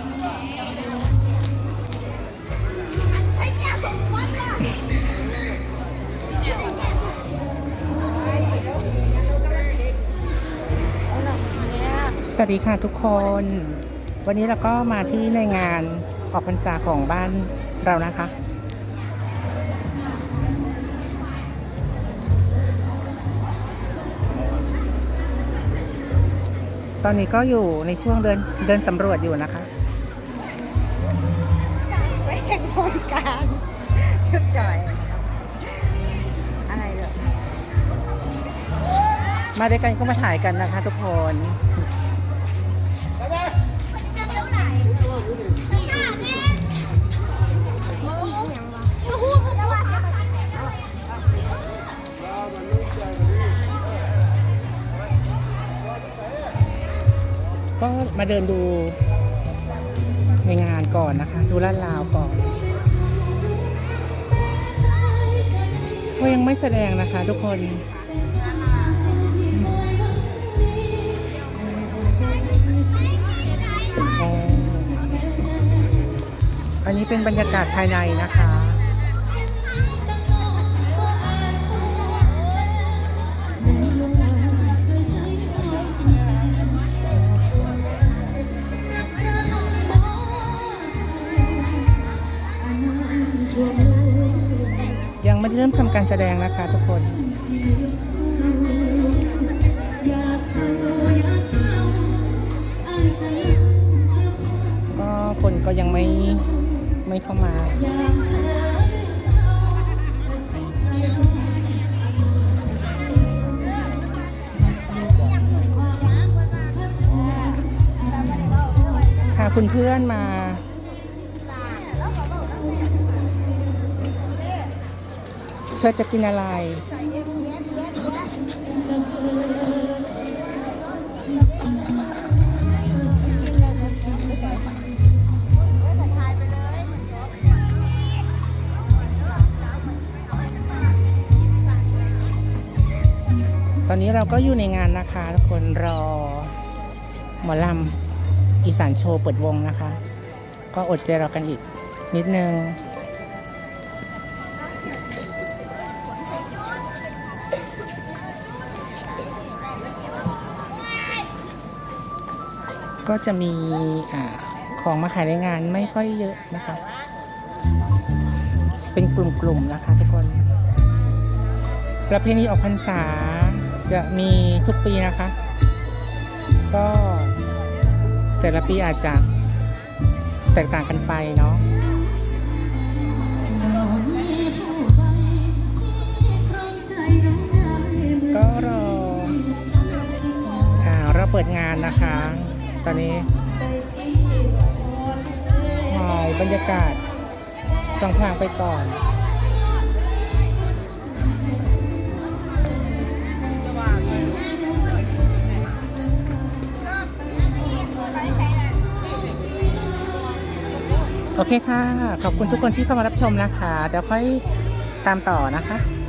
สวัสดีค่ะทุกคน วันนี้เราก็มาที่ในงานออกพรรษาของบ้านเรานะคะ ตอนนี้ก็อยู่ในช่วงเดินเดินสำรวจอยู่นะคะ ไปแข่งบริการชุดจ่อย อะไรเหรอมาด้วยกันก็มาถ่ายกันนะคะทุกคนก็มาเดินดู ในงานก่อนนะคะ ดูลาดลาวก่อนเขายังไม่แสดงนะคะ ทุกคนอันนี้เป็นบรรยากาศภายในนะคะ ไม่ได้เริ่มทำการแสดงนะคะทุกคนก็คนก็ยังไม่ไม่เข้ามาพาคุณเพื่อนมา เธอจะกินอะไร ตอนนี้เราก็อยู่ในงานนะคะทุกคนรอ หมอลำอีสานโชว์เปิดวงนะคะ ก็อดใจรอกันอีกนิดนึง ก็จะมีอของมาขายในงานไม่ค่อยเยอะนะคะ เป็นกลุ่มๆนะคะทุกคน ประเพณีออกพรรษาจะมีทุกปีนะคะ ก็แต่ละปีอาจจะแตกต่างกันไปเนาะก็รอเราเปิดงานนะคะ ตอนนี้ถ่ายบรรยากาศตรงทางไปก่อนโอเคค่ะ ขอบคุณทุกคนที่เข้ามารับชมนะคะ เดี๋ยวค่อยตามต่อนะคะ